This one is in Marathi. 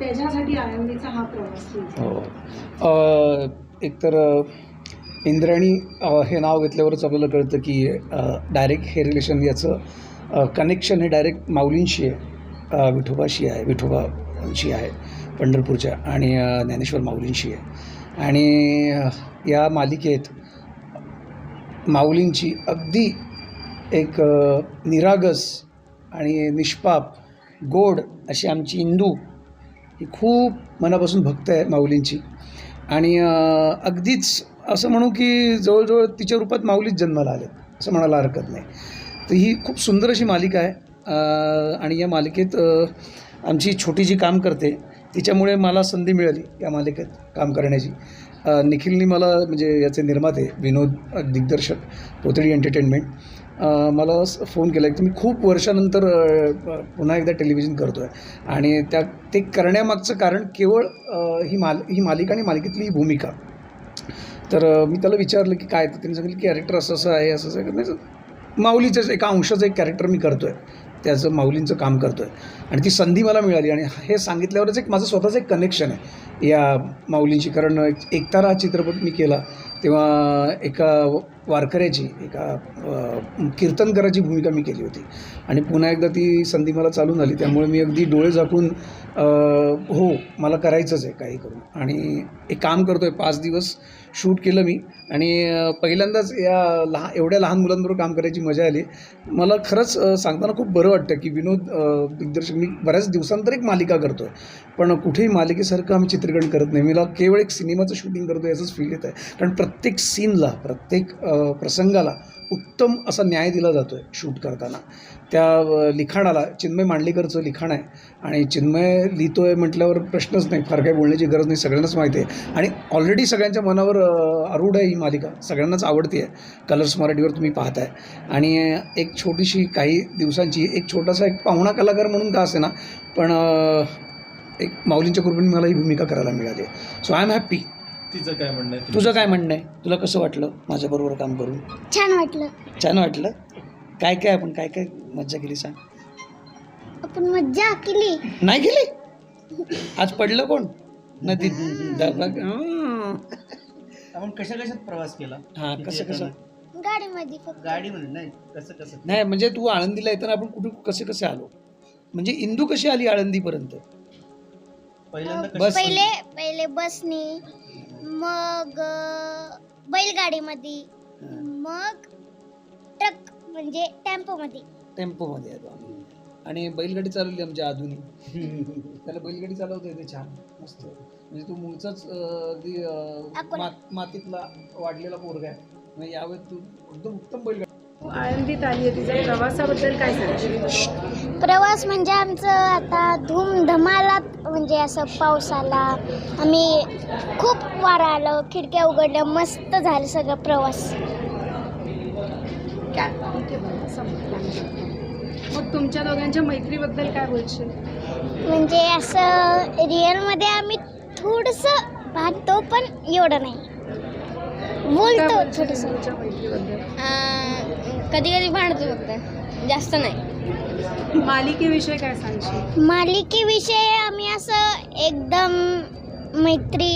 त्याच्यासाठी आळंदीचा हा प्रवास हो. एकतर इंद्रायणी हे नाव घेतल्यावरच आपल्याला कळतं की डायरेक्ट हे रिलेशन याचं कनेक्शन हे डायरेक्ट माऊलींशी आहे. विठोबाशी आहे विठोबाशी आहे पंढरपूरच्या आणि ज्ञानेश्वर माऊलींशी आहे. आणि या मालिकेत माऊलींची अगदी एक निरागस आणि निष्पाप गोड अशी आमची इंदू ही खूप मनापासून भक्त आहे माऊलींची. आणि अगदीच असं म्हणू की जवळजवळ तिच्या रूपात माऊलीच जन्माला आले असं म्हणायला हरकत नाही. तर ही खूप सुंदर अशी मालिका आहे. आणि या मालिकेत आमची छोटी जी काम करते तिच्यामुळे मला संधी मिळाली या मालिकेत काम करण्याची. निखिलनी मला म्हणजे याचे निर्माते विनोद दिग्दर्शक पोतळी एंटरटेनमेंट मला फोन केला. की मी खूप वर्षानंतर पुन्हा एकदा टेलिव्हिजन करतो आहे आणि त्या ते करण्यामागचं कारण केवळ ही माल ही मालिका आणि मालिकेतली ही भूमिका. तर मी त्याला विचारलं की काय? तर त्यांनी सांगितलं की कॅरेक्टर असं असं आहे असं असं. म्हणजे आहे माऊलीचंच एका अंशाचं एक कॅरेक्टर मी करतो आहे त्याचं माऊलींचं काम करतो आहे आणि ती संधी मला मिळाली. आणि हे सांगितल्यावरच एक माझं स्वतःचं एक कनेक्शन आहे. या माऊलींची कारण एकतारा हा चित्रपट मी केला तेव्हा एका वारकऱ्याची एका अ, कीर्तनकाराची भूमिका मी केली होती. आणि पुन्हा एकदा ती संधी मला चालून आली त्यामुळे मी अगदी डोळे झाकून हो मला करायचंच आहे काही करून. आणि एक काम करतो आहे पाच दिवस शूट केलं मी. आणि पहिल्यांदाच या लहान एवढ्या लहान मुलांबरोबर काम करायची मजा आली. मला खरंच सांगताना खूप बरं वाटतं की विनोद दिग्दर्शक मी बऱ्याच दिवसांतर एक मालिका करतो आहे पण कुठेही मालिकेसारखं आम्ही चित्र चित्रीकरण करत नाही. मला केवळ एक सिनेमाचं शूटिंग करतो याचंच फील येत आहे कारण प्रत्येक सीनला प्रत्येक प्रसंगाला उत्तम असा न्याय दिला जातो आहे शूट करताना. त्या लिखाणाला चिन्मय मांडलेकरचं लिखाण आहे. आणि चिन्मय लिहितो आहे म्हटल्यावर प्रश्नच नाही. फार काही बोलण्याची गरज नाही. सगळ्यांनाच माहिती आहे. आणि ऑलरेडी सगळ्यांच्या मनावर आरूढ आहे ही मालिका. सगळ्यांनाच आवडते आहे. कलर्स मराठीवर तुम्ही पाहताय. आणि एक छोटीशी काही दिवसांची एक छोटासा एक पाहुणा कलाकार म्हणून का असे ना पण एक माऊलींच्या कृपेने मला ही भूमिका करायला मिळाली. सो आय एम हॅप्पी तिचं काय म्हणणं आहे? तुझं काय म्हणणं आहे? तुला कसं वाटलं माझ्याबरोबर काम करून? छान वाटलं. छान वाटलं? काय काय आपण काय काय मज्जा केली सांग. आपण मज्जा केली. नाही केली? आज पडलं कोण? नदीत हं. आपण कशा कशात प्रवास केला? हा कसं कसं? गाडीमध्ये फक्त. गाडीमध्ये नाही कसं कसं? नाही म्हणजे तू आळंदीला येताना आपण कुठे कसे कसे आलो? म्हणजे इंदू कशी आली आळंदीपर्यंत? पहिल्यांदा बस. पहिले पहिले बसनी मग अं, बैलगाडीमध्ये मग ट्रक म्हणजे टेम्पोमध्ये टेम्पोमध्ये आलो आम्ही. आणि बैलगाडी चालवली आमच्या आधुनिक त्याला बैलगाडी चालवता येते छान मस्त. म्हणजे तू मूळचाच अं, अगदी अं, अकोला. मात- मातीतला वाढलेला पोरगा आहे. म्हणजे यावेळी तू एकदम उत्तम बैलगाडी तू आळंदीत आली आहे तिच्या प्रवासाबद्दल काय सांगशील? प्रवास म्हणजे आमचं आता धूमधमालात म्हणजे असं पाऊस आला. आम्ही खूप वारा आलं खिडक्या उघडल्या मस्त झालं सगळं प्रवास. बरं, संपला. मग तुमच्या दोघांच्या मैत्रीबद्दल काय बोलशील? म्हणजे असं रिअलमध्ये आम्ही थोडंसं भागतो पण एवढं नाही. काय बोलतो बोलशील थोडंसं. तुमच्या मैत्रीबद्दल? कधी कधी भांडतो फक्त. जास्त नाही. मालिकेविषयी काय सांगशील? मालिकेविषयी आम्ही असं एकदम मैत्री